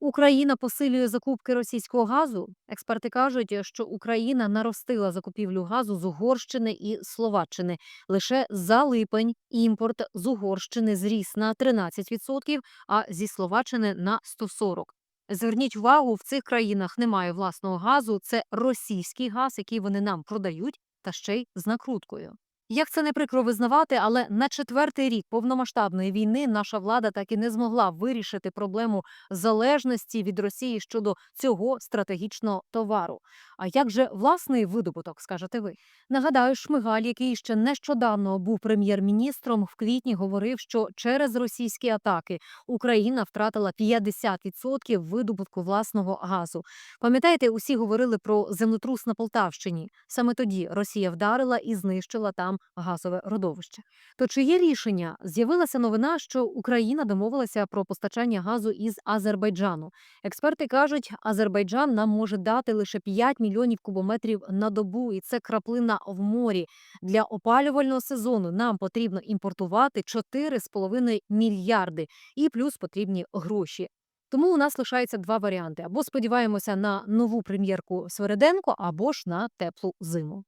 Україна посилює закупки російського газу. Експерти кажуть, що Україна наростила закупівлю газу з Угорщини і Словаччини. Лише за липень імпорт з Угорщини зріс на 13%, а зі Словаччини на 140%. Зверніть увагу, в цих країнах немає власного газу. Це російський газ, який вони нам продають, та ще й з накруткою. Як це не прикро визнавати, але на четвертий рік повномасштабної війни наша влада так і не змогла вирішити проблему залежності від Росії щодо цього стратегічного товару. А як же власний видобуток, скажете ви? Нагадаю, Шмигаль, який ще нещодавно був прем'єр-міністром, в квітні говорив, що через російські атаки Україна втратила 50% видобутку власного газу. Пам'ятаєте, усі говорили про землетрус на Полтавщині. Саме тоді Росія вдарила і знищила там газове родовище. То чи є рішення? З'явилася новина, що Україна домовилася про постачання газу із Азербайджану. Експерти кажуть, Азербайджан нам може дати лише 5 мільйонів кубометрів на добу, і це краплина в морі. Для опалювального сезону нам потрібно імпортувати 4,5 мільярди, і плюс потрібні гроші. Тому у нас лишається два варіанти: або сподіваємося на нову прем'єрку Свереденко, або ж на теплу зиму.